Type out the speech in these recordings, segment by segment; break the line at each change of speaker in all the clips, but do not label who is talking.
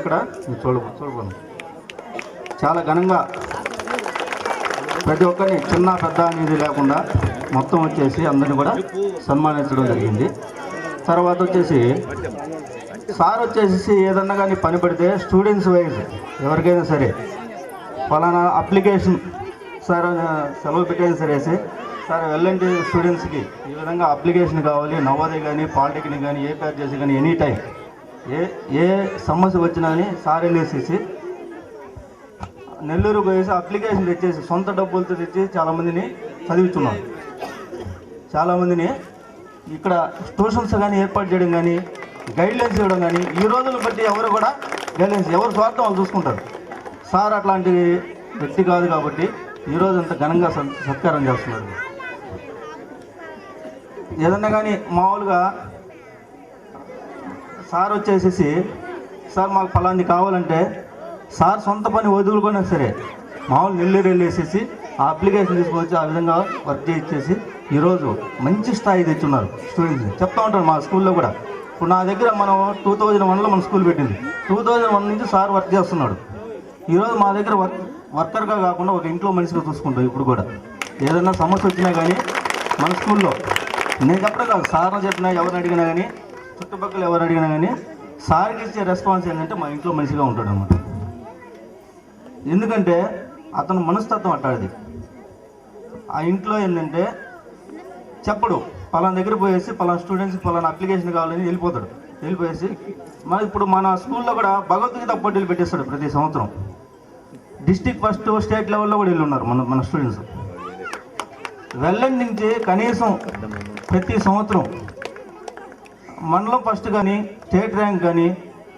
ఇక్కడ? చూడు చూడ. చూడబోను చాలా ఘనంగా ప్రతి ఒక్కరిని చిన్న పెద్ద అనేది లేకుండా మొత్తం వచ్చేసి అందరిని కూడా సన్మానించడం జరిగింది. తర్వాత వచ్చేసి సార్ వచ్చేసి ఏదన్నా కానీ పని పెడితే స్టూడెంట్స్ వైజ్ ఎవరికైనా సరే ఫలానా అప్లికేషన్ సార్ సెలవు పెట్టేది సరేసి సార్ వెళ్ళండి స్టూడెంట్స్కి. ఈ విధంగా అప్లికేషన్ కావాలి. నవోదయ కానీ పాలిటెక్నిక్ కానీ ఏ పేరు చేసి కానీ ఎనీ టైం ఏ ఏ సమస్య వచ్చినా కానీ సార్ వెళ్ళేసేసి నెల్లూరు పోయేసి అప్లికేషన్ తెచ్చేసి సొంత డబ్బులతో తెచ్చి చాలామందిని చదివిస్తున్నాం. చాలామందిని ఇక్కడ ట్యూషన్స్ కానీ ఏర్పాటు చేయడం కానీ గైడ్లైన్స్ ఇవ్వడం కానీ ఈ రోజులు బట్టి ఎవరు కూడా గైడ్లైన్స్ ఎవరు స్వార్థం వాళ్ళు చూసుకుంటారు. సార్ అట్లాంటి వ్యక్తి కాదు కాబట్టి ఈరోజు అంత ఘనంగా సత్- సత్కారం చేస్తున్నారు. ఏదన్నా కానీ మామూలుగా సార్ వచ్చేసేసి సార్ మాకు ఫలాంది కావాలంటే సార్ సొంత పని వదులుకున్నా సరే మామూలు నెల్లూరు వెళ్ళేసేసి ఆ అప్లికేషన్ తీసుకొచ్చి ఆ విధంగా వర్క్ చేయించేసి ఈరోజు మంచి స్థాయి తెచ్చున్నారు స్టూడెంట్స్. చెప్తా ఉంటారు మా స్కూల్లో కూడా. ఇప్పుడు నా దగ్గర మనం టూ థౌజండ్ వన్లో మన స్కూల్ పెట్టింది. టూ థౌజండ్ వన్ నుంచి సార్ వర్క్ చేస్తున్నాడు. ఈరోజు మా దగ్గర వర్క్ వర్కర్గా కాకుండా ఒక ఇంట్లో మనిషిగా చూసుకుంటాం ఇప్పుడు కూడా. ఏదైనా సమస్య వచ్చినా కానీ మన స్కూల్లో. నేను చెప్పడం కాదు సార్ని చెప్పినా ఎవరిని అడిగినా కానీ చుట్టుపక్కల ఎవరు అడిగినా కానీ సార్కి ఇచ్చే రెస్పాన్స్ ఏంటంటే మా ఇంట్లో మనిషిగా ఉంటాడు అనమాట ఎందుకంటే అతను మనస్తత్వం అట్టాడిది ఆ ఇంట్లో ఏంటంటే చెప్పడు పలానా దగ్గర పోయేసి పలానా స్టూడెంట్స్ పలానా అప్లికేషన్ కావాలని వెళ్ళిపోతాడు. వెళ్ళిపోయేసి మన ఇప్పుడు మన స్కూల్లో కూడా భగవద్గీత పోటీలు పెట్టేస్తాడు ప్రతి సంవత్సరం. డిస్టిక్ ఫస్ట్ స్టేట్ లెవెల్లో కూడా వెళ్ళి ఉన్నారు మన మన స్టూడెంట్స్. వెళ్ళండి నుంచి కనీసం ప్రతి సంవత్సరం మండలం ఫస్ట్ కానీ స్టేట్ ర్యాంక్ కానీ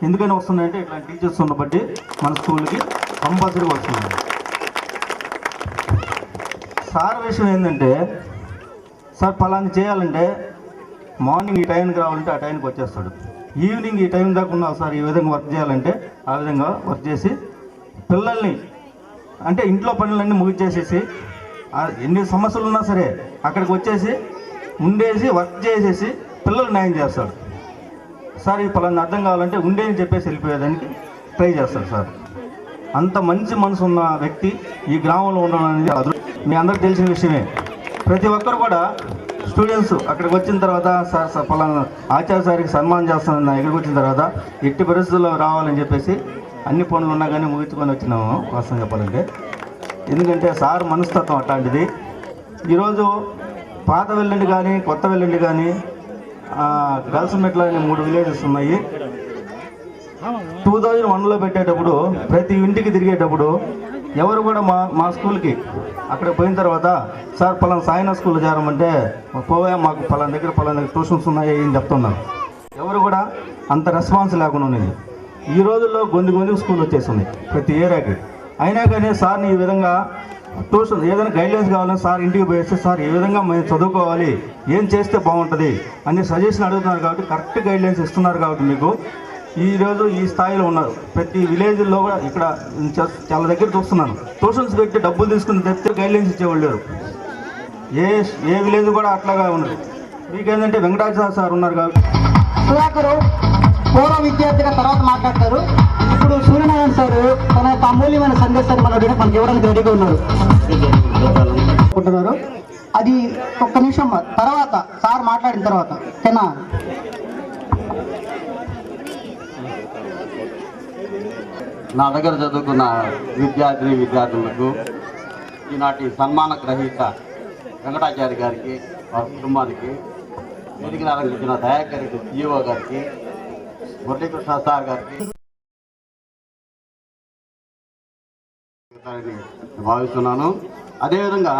ఎందుకని వస్తున్నాయంటే ఇట్లాంటి టీచర్స్ ఉన్న బట్టి మన స్కూల్కి కంపల్సరీగా వస్తుంది సార్ విషయం ఏంటంటే సార్ ఫలాన్ని చేయాలంటే మార్నింగ్ ఈ టైంకి రావాలంటే ఆ టైంకి వచ్చేస్తాడు. ఈవినింగ్ ఈ టైం దాకా ఉన్నా సార్ ఈ విధంగా వర్క్ చేయాలంటే ఆ విధంగా వర్క్ చేసి పిల్లల్ని అంటే ఇంట్లో పనులన్నీ ముగించేసేసి ఎన్ని సమస్యలు ఉన్నా సరే అక్కడికి వచ్చేసి ఉండేసి వర్క్ చేసేసి పిల్లలు న్యాయం చేస్తాడు. సార్ ఇది పలానా అర్థం కావాలంటే ఉండేని చెప్పేసి వెళ్ళిపోయేదానికి ట్రై చేస్తారు సార్. అంత మంచి మనసు ఉన్న వ్యక్తి ఈ గ్రామంలో ఉండడం అనేది అదృ మీ అందరికి తెలిసిన విషయమే. ప్రతి ఒక్కరు కూడా స్టూడెంట్స్ అక్కడికి వచ్చిన తర్వాత సార్ సార్ పలానా ఆచార్య సార్కి సన్మానం చేస్తాను ఎక్కడికి ఇక్కడికి వచ్చిన తర్వాత ఎట్టి పరిస్థితుల్లో రావాలని చెప్పేసి అన్ని పనులు ఉన్నా కానీ ముగించుకొని వచ్చినాము. వాస్తవం చెప్పాలంటే. ఎందుకంటే సార్ మనస్తత్వం అట్లాంటిది. ఈరోజు పాత వెళ్ళండి కానీ కొత్త వెళ్ళండి కానీ గర్ల్స్ మెట్ల అనే మూడు విలేజెస్ ఉన్నాయి. టూ థౌజండ్ వన్లో పెట్టేటప్పుడు ప్రతి ఇంటికి తిరిగేటప్పుడు ఎవరు కూడా మా మా స్కూల్కి అక్కడ పోయిన తర్వాత సార్ పలానా సాయన స్కూల్ చేరమంటే పోవా మాకు పలానా దగ్గర పలానా దగ్గర ట్యూషన్స్ ఉన్నాయి అని చెప్తున్నారు. ఎవరు కూడా అంత రెస్పాన్స్ లేకుండా ఉన్నది. ఈ రోజుల్లో గొంతు గొంతుకు స్కూల్ వచ్చేసింది ప్రతి ఏరియాకి. అయినా కానీ సార్ని ఈ విధంగా ట్యూషన్ ఏదైనా గైడ్లైన్స్ కావాలని సార్ ఇంటికి పోయేస్తే సార్ ఏ విధంగా మేము చదువుకోవాలి? ఏం చేస్తే బాగుంటుంది? అని సజెషన్ అడుగుతున్నారు కాబట్టి కరెక్ట్ గైడ్లైన్స్ ఇస్తున్నారు కాబట్టి మీకు. ఈ రోజు ఈ స్థాయిలో ఉన్నారు ప్రతి విలేజ్లో కూడా ఇక్కడ చాలా దగ్గర చూస్తున్నాను ట్యూషన్స్ పెట్టి డబ్బులు తీసుకుని తెస్తే గైడ్లైన్స్ ఇచ్చేవాళ్ళు లేరు. ఏ ఏ విలేజ్ కూడా అట్లాగా ఉండదు. మీకేంటంటే వెంకటాచార్య సార్ ఉన్నారు కాబట్టి.
పూర్వ విద్యార్థిగా తర్వాత మాట్లాడతారు. ఇప్పుడు సూర్యనారాయణ సార్ తన యొక్క అమూల్యమైన సందేశాన్ని మన మనకి ఇవ్వడానికి రెడీగా ఉన్నారు అనుకుంటున్నారు? అది ఒక్క నిమిషం తర్వాత సార్ మాట్లాడిన తర్వాత ఓకేనా?
నా దగ్గర చదువుకున్న విద్యార్థిని విద్యార్థులకు ఈనాటి సన్మాన గ్రహీత వెంకటాచారి గారికి వారి కుటుంబానికి వేదికను అలంకరించిన దయాకర్ రెడ్డి గారికి మురళీకృష్ణ సార్ గారికి అని భావిస్తున్నాను. అదేవిధంగా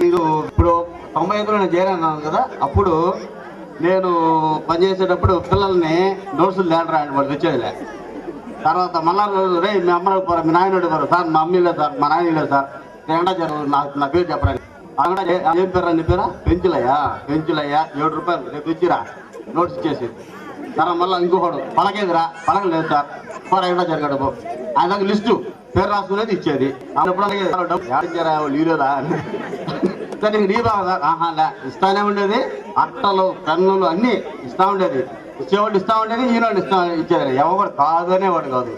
మీరు ఇప్పుడు తొంభై ఐదులో నేను చేరాను కదా అప్పుడు నేను పనిచేసేటప్పుడు పిల్లల్ని నోట్సులు లేడరా రాయండి వాళ్ళు తెచ్చేదిలే తర్వాత మళ్ళా రే మీ అమ్మ పోరా మీ నాయన పోరా సార్ మా అమ్మ లేదు సార్ మా నాయన లేదు సార్ నేను జరు నా నా పేరు చెప్పరా అక్కడ ఏం పేరు నీ పేరా? పెంచులయ్యా పెంచులయ్యా ఏడు రూపాయలు రేపు ఇచ్చిరా నోట్స్ ఇచ్చేసి. తర్వాత మళ్ళీ ఇంకొకడు పలకేదిరా పలకలేదు సార్ పోరా ఎక్కడ జరిగాడు పో. ఆయన దగ్గర లిస్టు. పేరు రాసుకునేది ఇచ్చేది. అప్పుడు అలాగే సరే నీ బాగా లే ఇస్తానే ఉండేది. అట్టలు కన్నులు అన్నీ ఇస్తా ఉండేది. ఇచ్చేవాళ్ళు ఇస్తా ఉండేది ఈనాడు ఇస్తా ఇచ్చేది. ఎవరు కాదనేవాడు కాదు.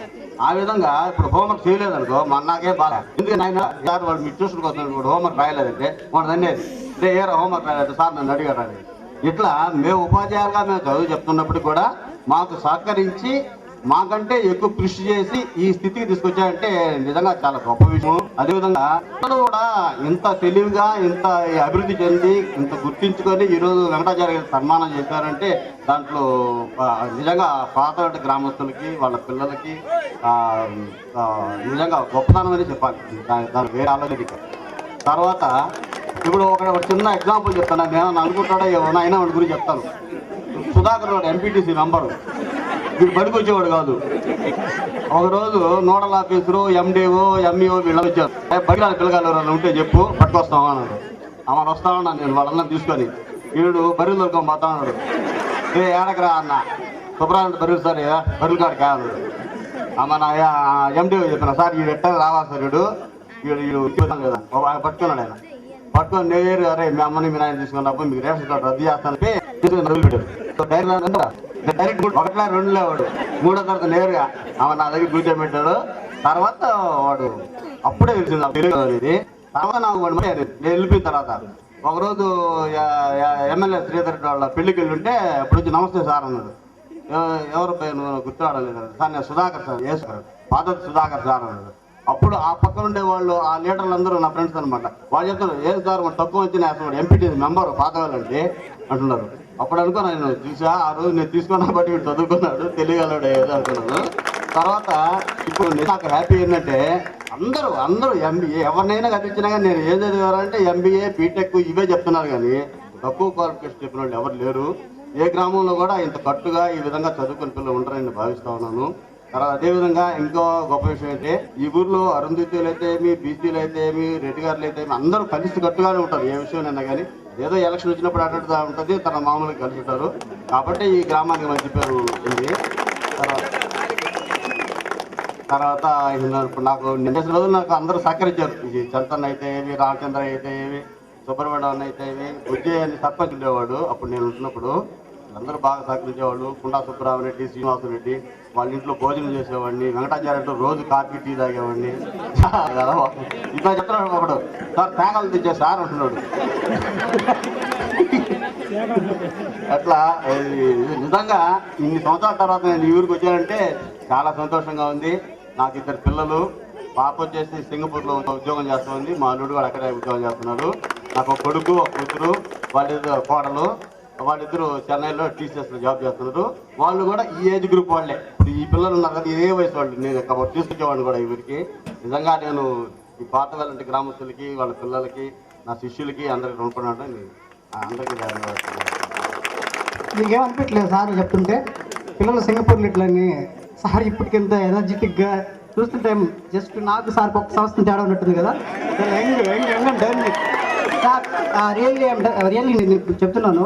ఆ విధంగా ఇప్పుడు హోంవర్క్ చేయలేదనుకో మా నాకే బాగా ఎందుకు ఆయన సార్ వాళ్ళు మీ ట్యూషన్కి వస్తున్నారు ఇప్పుడు హోంవర్క్ రాయలేదంటే వాడు అనేది రే ఏ హోంవర్క్ రాయలేదు సార్ నన్ను అడిగారు ఇట్లా మేము ఉపాధ్యాయులుగా మేము చదువు చెప్తున్నప్పుడు కూడా మాకు సహకరించి మాకంటే ఎక్కువ కృషి చేసి ఈ స్థితికి తీసుకొచ్చారంటే నిజంగా చాలా గొప్ప విషయం. అదేవిధంగా పిల్లలు కూడా ఇంత తెలివిగా ఇంత అభివృద్ధి చెంది ఇంత గుర్తించుకొని ఈరోజు వెంకటాచార్య సన్మానం చేశారంటే దాంట్లో నిజంగా పాత గ్రామస్తులకి వాళ్ళ పిల్లలకి నిజంగా గొప్పతనం అని చెప్పాలి. దాని దాని వేరే ఆలోచన తర్వాత ఇప్పుడు ఒక చిన్న ఎగ్జాంపుల్ చెప్తాను. నేను అనుకుంటాడో ఏమైనా అయినా వాడి గురించి చెప్తాను. సుధాకర్ వాడు ఎంపీటీసీ నంబరు వీడు బడికి వచ్చేవాడు కాదు. ఒకరోజు నోడల్ ఆఫీసరు ఎండిఓ ఎంఈఓ వీళ్ళు వచ్చారు. "ఏ, బడికి పిల్లగాలు ఎవరైనా ఉంటే చెప్పు పట్టుకొస్తాం అన్నాడు. ఆమె వస్తా ఉన్నాను నేను వాళ్ళందరం తీసుకొని. వీడు బరువులు దొరకం పోతా ఉన్నాడు ఏ ఏడకరా అన్న. సుబ్రహ్మణ్యం బరువులు సార్ బరువులు కాడు కాదు అమ్మ నా ఎండిఓ చెప్పిన సార్ ఈ ఎట్ట రావాలి సార్ వీడు? వీడు వీడు కదా. పట్టుకున్నాడు ఆయన. పట్టుకొని నేరు అరే మీ అమ్మని మీ నాయన తీసుకున్నప్పుడు మీకు రేషన్ కార్డు రద్దు చేస్తాను. డైరీ డైరెక్ట్ అంటే డైరెక్ట్ వాడు ఒకట్లా రెండు లేవాడు మూడో తర్వాత నేరుగా. ఆమె నా దగ్గర కూర్చోబెట్టాడు తర్వాత వాడు అప్పుడే తెలిసింది నాకు తెలియదు తర్వాత నాకు వాడు మరి నేను వెళ్ళిపోయిన తర్వాత ఒకరోజు ఎమ్మెల్యే శ్రీధర్ రెడ్డి వాళ్ళ పెళ్ళికి వెళ్ళి ఉంటే అప్పుడు వచ్చి నమస్తే సార్ అన్నాడు. ఎవరు గుర్తురాడలేదు సార్ నేను సుధాకర్ సార్ ఏ సార్ పాత సుధాకర్ సార్ అన్నాడు. అప్పుడు ఆ పక్కన ఉండే వాళ్ళు ఆ లీడర్లు అందరూ నా ఫ్రెండ్స్ అనమాట వాళ్ళు చెప్తారు ఏం సార్ తక్కువ వచ్చిన అసలు ఎంపీటీ మెంబర్ పాత వాళ్ళంటే అంటున్నారు. అప్పుడు అనుకో నేను చూసా ఆ రోజు నేను తీసుకున్నా బట్టి వీడు చదువుకున్నాడు తెలియగలడు ఏదో అనుకున్నాను. తర్వాత ఇప్పుడు నేను నాకు హ్యాపీ ఏంటంటే అందరూ అందరూ ఎంబీఏ ఎవరినైనా కట్టించినా కానీ నేను ఏం చదివారంటే ఎంబీఏ బీటెక్ ఇవే చెప్తున్నారు కానీ తక్కువ క్వాలిఫికేషన్ చెప్పిన వాళ్ళు ఎవరు లేరు. ఏ గ్రామంలో కూడా ఇంత కట్టుగా ఈ విధంగా చదువుకుని పిల్లలు ఉంటారని భావిస్తా ఉన్నాను. తర్వాత అదేవిధంగా ఇంకో గొప్ప విషయం అయితే ఈ ఊర్లో అరుంధతులు అయితే ఏమి బీసీలు అయితే ఏమి రెడ్డి గారులు అయితే ఏమి అందరూ కలిసి కట్టుగానే ఉంటారు. ఏ విషయం కానీ ఏదో ఎలక్షన్ వచ్చినప్పుడు అటు ఉంటుంది తన మామూలుగా కలిసి ఉంటారు. కాబట్టి ఈ గ్రామానికి మంచి పేరు ఉంది. తర్వాత నాకు నిన్న రోజులు నాకు అందరూ సహకరించారు. ఇది చంతన్ అయితే ఏమి రామచంద్ర అయితే ఏమి సుబ్రహ్మణ్యం అయితే ఏమి బుజ్జయ్య అని సర్పంచ్ ఉండేవాడు. అప్పుడు నేను ఉంటున్నప్పుడు అందరూ బాగా సహకరించేవాళ్ళు. కుండా సుబ్బరామరెడ్డి శ్రీనివాసరెడ్డి వాళ్ళ ఇంట్లో భోజనం చేసేవాడిని వెంకటాచార్యంతో రోజు కాఫీ టీ తాగేవాడిని. ఇట్లా చెప్తున్నాడు ఒకడు సార్ తేగలు తెచ్చే సార్ అంటున్నాడు. అట్లా నిజంగా ఇన్ని సంవత్సరాల తర్వాత నేను ఈ ఊరికి వచ్చానంటే చాలా సంతోషంగా ఉంది. నాకు ఇద్దరు పిల్లలు. పాప వచ్చేసి సింగపూర్లో ఉద్యోగం చేస్తుంది. మా అల్లుడు వాడు అక్కడే ఉద్యోగం చేస్తున్నారు నాకు ఒక కొడుకు ఒక కూతురు వాళ్ళిద్దరు కోడలు. వాళ్ళిద్దరు చెన్నైలో టీచర్స్లో జాబ్ చేస్తున్నారు. వాళ్ళు కూడా ఈ ఏజ్ గ్రూప్ వాళ్ళే. ఈ పిల్లలు ఉన్నారు కదా ఇదే వయసు వాళ్ళు నేను కాబట్టి తీసుకొచ్చేవాడిని కూడా ఈ నిజంగా నేను ఈ పాత వాళ్ళంటి గ్రామస్తులకి వాళ్ళ పిల్లలకి నా శిష్యులకి అందరికి రుణపడినట్టు అందరికీ ధన్యవాదాలు
మీకేమనిపించలేదు సార్ చెప్తుంటే? పిల్లలు సింగపూర్ ఇట్లని సార్ ఇప్పటికింత ఎనర్జెటిక్గా చూస్తుంటే జస్ట్ నాకు సార్ ఒక సంవత్సరం తేడా ఉన్నట్టుంది కదా. Young young sir really really నేను చెప్తున్నాను.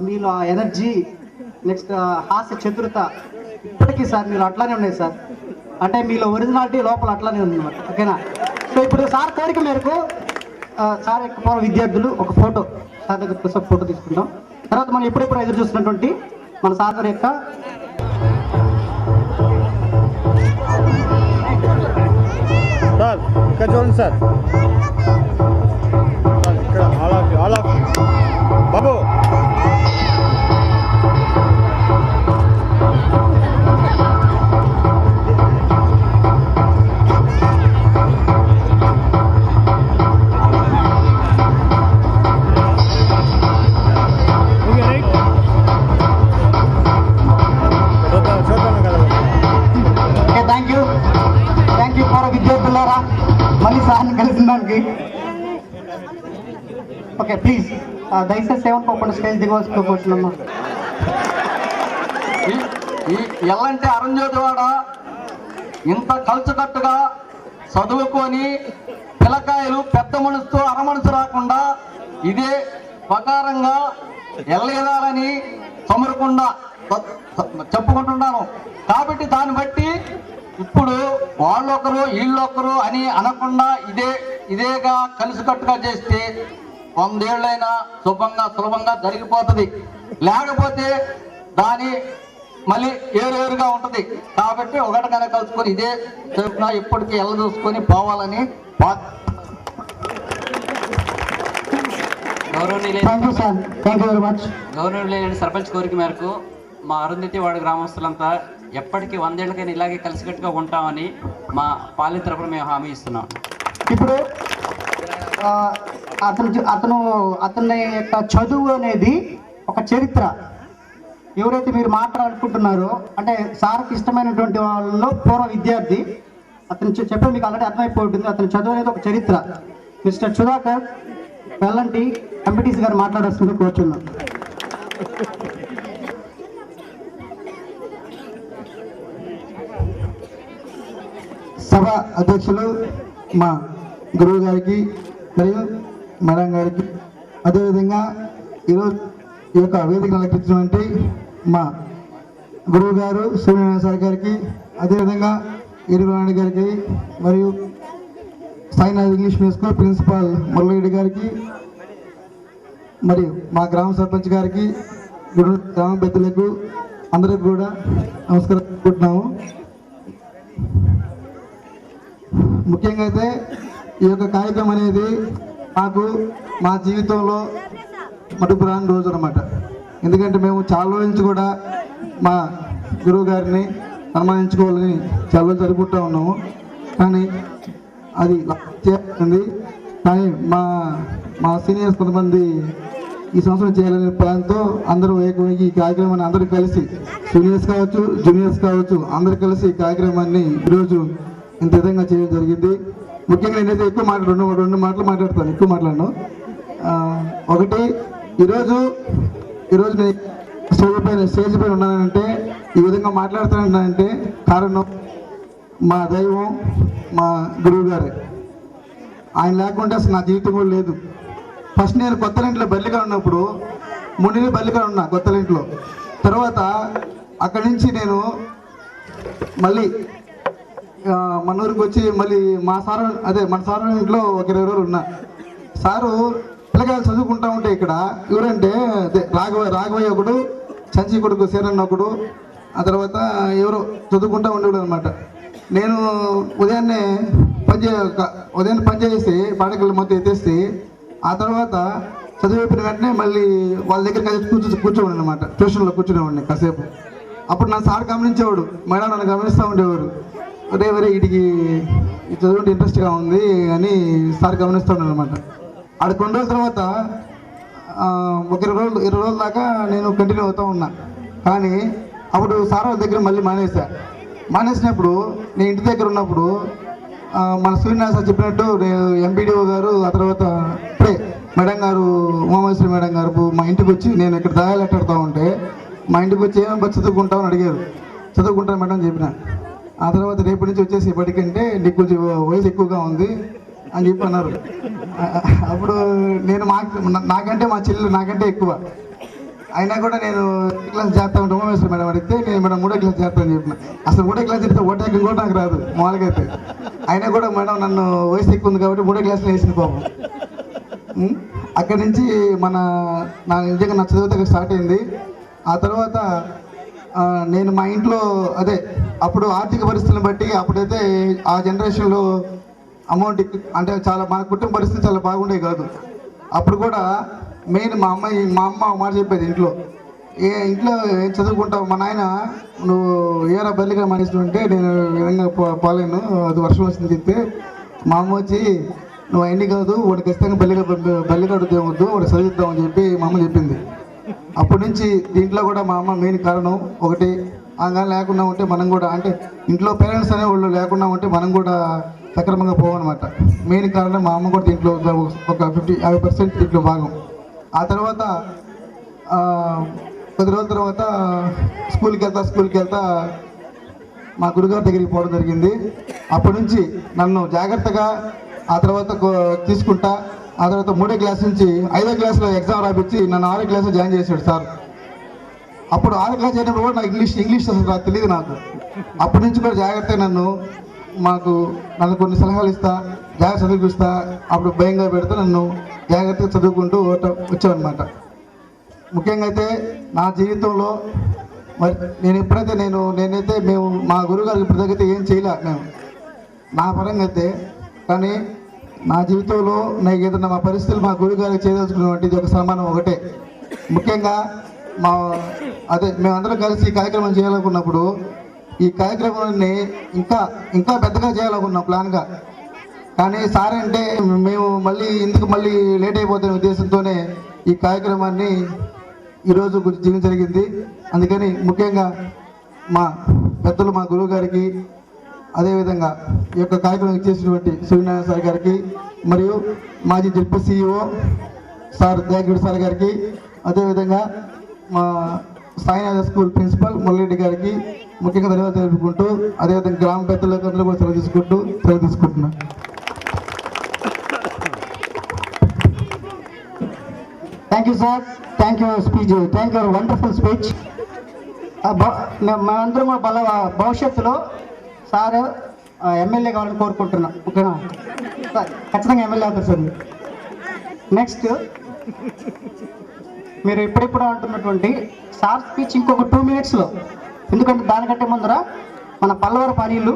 మీలో ఆ ఎనర్జీ నెక్స్ట్ హాస్య చతురత ఇప్పటికీ సార్ మీరు అట్లానే ఉన్నాయి సార్. అంటే మీలో ఒరిజినాలిటీ లోపల అట్లానే ఉందన్నమాట. ఓకేనా? సో ఇప్పుడు సార్ కోరిక మేరకు సార్ యొక్క పూర్వ విద్యార్థులు ఒక ఫోటో సార్ దగ్గర కోసం ఫోటో తీసుకుంటాం తర్వాత మనం ఎప్పుడెప్పుడు ఎదురు చూస్తున్నటువంటి మన సార్ గారి యొక్క
సార్ ఇక్కడ చూడండి సార్, ఓకే
ప్లీజ్ uh, దయచేసి సెవెన్ పోకుండా స్టేజ్ దిగవలసిన కూర్చున్నామ్మా
ఈ- ఈ ఇంత కలుచుకట్టుగా చదువుకొని పిల్లకాయలు పెద్ద మనసుతో అరమనసు రాకుండా ఇదే ప్రకారంగా ఎల్లగదాలని చమురకుండా చెప్పుకుంటున్నాను. కాబట్టి దాన్ని బట్టి ఇప్పుడు వాళ్ళొకరు వీళ్ళొకరు అని అనకుండా ఇదే ఇదేగా కలిసికట్టుగా చేస్తే వందేళ్ళైనా శుభంగా సులభంగా జరిగిపోతుంది. లేకపోతే దాని మళ్ళీ ఏరుగా ఉంటది. కాబట్టి ఒకటిగానే కలుసుకొని ఇదే చెప్పున ఇప్పటికీ ఎల్ల చూసుకొని పోవాలని
గౌరవనీయులైన సర్పంచ్ కోరిక మేరకు మా అరుంధతి వార్డు గ్రామస్తులంతా ఎప్పటికీ వందేళ్ళకైనా ఇలాగే కలిసికట్టుగా ఉంటామని మా పాలెం తరపున మేము హామీ ఇస్తున్నాం.
ఇప్పుడు అతను అతను అతని యొక్క చదువు అనేది ఒక చరిత్ర. ఎవరైతే మీరు మాట్లాడుకుంటున్నారో అంటే సార్కి ఇష్టమైనటువంటి వాళ్ళలో పూర్వ విద్యార్థి అతను చెప్పడం మీకు ఆల్రెడీ అర్థమైపోయి ఉంటుంది అతని చదువు అనేది ఒక చరిత్ర. మిస్టర్ సుధాకర్ వెల్లంటి ఎంపీటీసీ గారు మాట్లాడాల్సింది కోరుచున్నాం
సభ అధ్యక్షులు మా గురువు గారికి మరియు మేడం గారికి. అదేవిధంగా ఈరోజు ఈ యొక్క వేదికను అలంకరించినటువంటి మా గురువు గారు సూర్యనారాయణ సార్ గారికి అదేవిధంగా ఇరునారాయణ గారికి మరియు Sainath English medium school principal Murali Reddy గారికి మరియు మా గ్రామ సర్పంచ్ గారికి గ్రామ పెద్దలకు అందరికి కూడా నమస్కారం చెప్పుకుంటున్నాము. ముఖ్యంగా అయితే ఈ యొక్క కార్యక్రమం అనేది మాకు మా జీవితంలో మటుపురాని రోజు అనమాట ఎందుకంటే మేము చాలా నుంచి కూడా మా గురువు గారిని అనుమానించుకోవాలని చాలా జరుపుకుంటూ ఉన్నాము. కానీ అది చేస్తుంది కానీ మా మా సీనియర్స్ కొంతమంది ఈ సంవత్సరం చేయాలనే ప్లాన్తో అందరూ ఏకమై ఈ కార్యక్రమాన్ని అందరూ కలిసి సీనియర్స్ కావచ్చు జూనియర్స్ కావచ్చు అందరూ కలిసి ఈ కార్యక్రమాన్ని ఈరోజు ఇంత విధంగా చేయడం జరిగింది. ముఖ్యంగా నేనైతే ఎక్కువ మాట్లా రెండు రెండు మాటలు మాట్లాడతాను ఎక్కువ మాట్లాడను. ఒకటి ఈరోజు ఈరోజు నేను స్టేజ్ పైన స్టేజ్ పైన ఉన్నానంటే ఈ విధంగా మాట్లాడుతున్నానంటే కారణం మా దైవం మా గురువు గారే. ఆయన లేకుంటే అసలు నా జీవితం కూడా లేదు. ఫస్ట్ నేను కొత్త ఇంట్లో బల్లిగా ఉన్నప్పుడు మునిని బల్లిగా ఉన్నా కొత్త ఇంట్లో తర్వాత అక్కడి నుంచి నేను మళ్ళీ మన ఊరికి వచ్చి మళ్ళీ మా సార్ అదే మన సార్ ఇంట్లో ఒక ఇరవై రోజులు ఉన్నా. సారు పిల్లకాయలు చదువుకుంటా ఉంటే ఇక్కడ ఎవరంటే అదే రాఘవ రాఘవయ్య ఒకడు చంచి కొడుకు సేనన్న ఒకడు ఆ తర్వాత ఎవరో చదువుకుంటా ఉండేవాడు అనమాట నేను ఉదయాన్నే పనిచే ఉదయాన్నే పనిచేసి పాడకలు మొత్తం ఎత్తేసి ఆ తర్వాత చదువు వెంటనే మళ్ళీ వాళ్ళ దగ్గర కలిసి కూర్చో కూర్చోండి అనమాట ట్యూషన్లో కూర్చునేవాడిని కాసేపు. అప్పుడు నా సార్ గమనించేవాడు మేడం నన్ను గమనిస్తూ ఉండేవారు. ఒరే ఒరే వీటికి ఈ చదువుంటే ఇంట్రెస్ట్గా ఉంది అని సార్ గమనిస్తున్నాను అనమాట ఆడ కొన్ని రోజుల తర్వాత ఒక ఇరవై రోజులు ఇరవై రోజుల దాకా నేను కంటిన్యూ అవుతూ ఉన్నా. కానీ అప్పుడు సార్ వాళ్ళ దగ్గర మళ్ళీ మానేసా మానేసినప్పుడు నేను ఇంటి దగ్గర ఉన్నప్పుడు మన సూర్యనాథ్ సార్ చెప్పినట్టు నేను ఎంపీడీఓ గారు ఆ తర్వాత ఇప్పుడే మేడం గారు ఉమామేశ్వరి మేడం గారు మా ఇంటికి వచ్చి నేను ఇక్కడ దాయాలెట్టాడుతూ ఉంటే మా ఇంటికి వచ్చి ఏమేమి చదువుకుంటామని అడిగారు. చదువుకుంటాను మేడం చెప్పిన. ఆ తర్వాత రేపటి నుంచి వచ్చేసి ఇప్పటికంటే నీకు కొంచెం వయసు ఎక్కువగా ఉంది అని చెప్పి అన్నారు. అప్పుడు నేను మా నాకంటే మా చెల్లెలు నాకంటే ఎక్కువ. అయినా కూడా నేను క్లాస్ చేస్తా ఉంటే ఉమామేశ్వర మేడం అడిగితే నేను మేడం మూడో క్లాస్ చేస్తా అని చెప్పిన. అసలు మూడో క్లాస్ చెప్తే ఓటాకి కూడా నాకు రాదు మామూలుగా అయితే. అయినా కూడా మేడం నన్ను వయసు ఎక్కువ ఉంది కాబట్టి మూడో క్లాస్లో వేసింది పాపం. అక్కడి నుంచి మన నా నిజంగా నా చదువు దగ్గర స్టార్ట్ అయింది. ఆ తర్వాత నేను మా ఇంట్లో అదే అప్పుడు ఆర్థిక పరిస్థితులను బట్టి అప్పుడైతే ఆ జనరేషన్లో అమౌంట్ అంటే చాలా మన కుటుంబ పరిస్థితి చాలా బాగుండేవి కాదు. అప్పుడు కూడా మెయిన్ మా అమ్మాయి మా అమ్మ మాట చెప్పేది ఇంట్లో. ఏ ఇంట్లో ఏం చదువుకుంటావు? మా నాయన నువ్వు ఏరా బల్లిగా మానేస్తుంటే నేను విధంగా పో- పోలేను అది వర్షం వచ్చింది చెప్తే మా అమ్మ వచ్చి నువ్వు అన్నీ కాదు వాడికి ఖచ్చితంగా బల్లిగా బల్లిగా బల్లిగా వద్దు వాడు చదివిద్దామని చెప్పి మా అమ్మ చెప్పింది. అప్పటి నుంచి దీంట్లో కూడా మా అమ్మ మెయిన్ కారణం ఒకటి ఆగా లేకుండా ఉంటే మనం కూడా అంటే ఇంట్లో పేరెంట్స్ అనేవాళ్ళు లేకుండా ఉంటే మనం కూడా సక్రమంగా పోవన్నమాట. మెయిన్ కారణం మా అమ్మ కూడా దీంట్లో ఒక ఫిఫ్టీ యాభై పర్సెంట్ దీంట్లో భాగం. ఆ తర్వాత కొద్ది రోజుల తర్వాత స్కూల్కి వెళ్తా స్కూల్కి వెళ్తా మా గురుగారి దగ్గరికి పోవడం జరిగింది. అప్పటి నుంచి నన్ను జాగ్రత్తగా ఆ తర్వాత తీసుకుంటా ఆ తర్వాత మూడో క్లాస్ నుంచి ఐదో క్లాస్లో ఎగ్జామ్ రాపించి నన్ను ఆరో క్లాస్లో జాయిన్ చేశాడు సార్. అప్పుడు ఆరో క్లాస్ అయినప్పుడు కూడా నాకు ఇంగ్లీష్ ఇంగ్లీష్ అసలు నాకు తెలియదు నాకు. అప్పటి నుంచి కూడా జాగ్రత్తగా నన్ను మాకు నన్ను కొన్ని సలహాలు ఇస్తా జాగ్రత్త చదివిపిస్తా అప్పుడు భయంగా పెడితే నన్ను జాగ్రత్తగా చదువుకుంటూ వచ్చామన్నమాట. ముఖ్యంగా అయితే నా జీవితంలో మరి నేను ఎప్పుడైతే నేను నేనైతే మేము మా గురుగారు ఇప్పటిదైతే ఏం చేయలే మేము. నా పరంగా అయితే కానీ నా జీవితంలో నాకు ఏదైనా మా పరిస్థితులు మా గురుగారికి చేయదలుచుకున్నటువంటి ఇది ఒక సన్మానం ఒకటే. ముఖ్యంగా మా అదే మేమందరం కలిసి ఈ కార్యక్రమం చేయాలనుకున్నప్పుడు ఈ కార్యక్రమాన్ని ఇంకా ఇంకా పెద్దగా చేయాలనుకున్నాం ప్లాన్గా. కానీ సార్ అంటే మేము మళ్ళీ ఎందుకు మళ్ళీ లేట్ అయిపోతున్న ఉద్దేశంతోనే ఈ కార్యక్రమాన్ని ఈరోజు గురించి జరిగింది. అందుకని ముఖ్యంగా మా పెద్దలు మా గురువు గారికి అదేవిధంగా ఈ యొక్క కార్యక్రమం ఇచ్చేసినటువంటి సూర్యనారాయణ సార్ గారికి మరియు మాజీ ZP CEO sir Dayagiri sir గారికి అదేవిధంగా మా సాయినాథ స్కూల్ ప్రిన్సిపల్ మురళిరెడ్డి గారికి ముఖ్యంగా ధన్యవాదాలు తెలుపుకుంటూ అదేవిధంగా గ్రామ పెద్దలకు అందరూ కూడా సెలవు తీసుకుంటూ సెలవు తీసుకుంటున్నాను
thank you sir thank you speech thank you wonderful speech మనందరం కూడా బల భవిష్యత్తులో సార్ ఎమ్మెల్యే కావాలని కోరుకుంటున్నాం. ఓకేనా? సార్ ఖచ్చితంగా ఎమ్మెల్యే అవుతారు సార్. నెక్స్ట్ మీరు ఇప్పుడిప్పుడు అంటున్నటువంటి సార్ స్పీచ్ ఇంకొక టూ మినిట్స్లో ఎందుకంటే దానికంటే ముందర మన పల్లవర పనీళ్ళు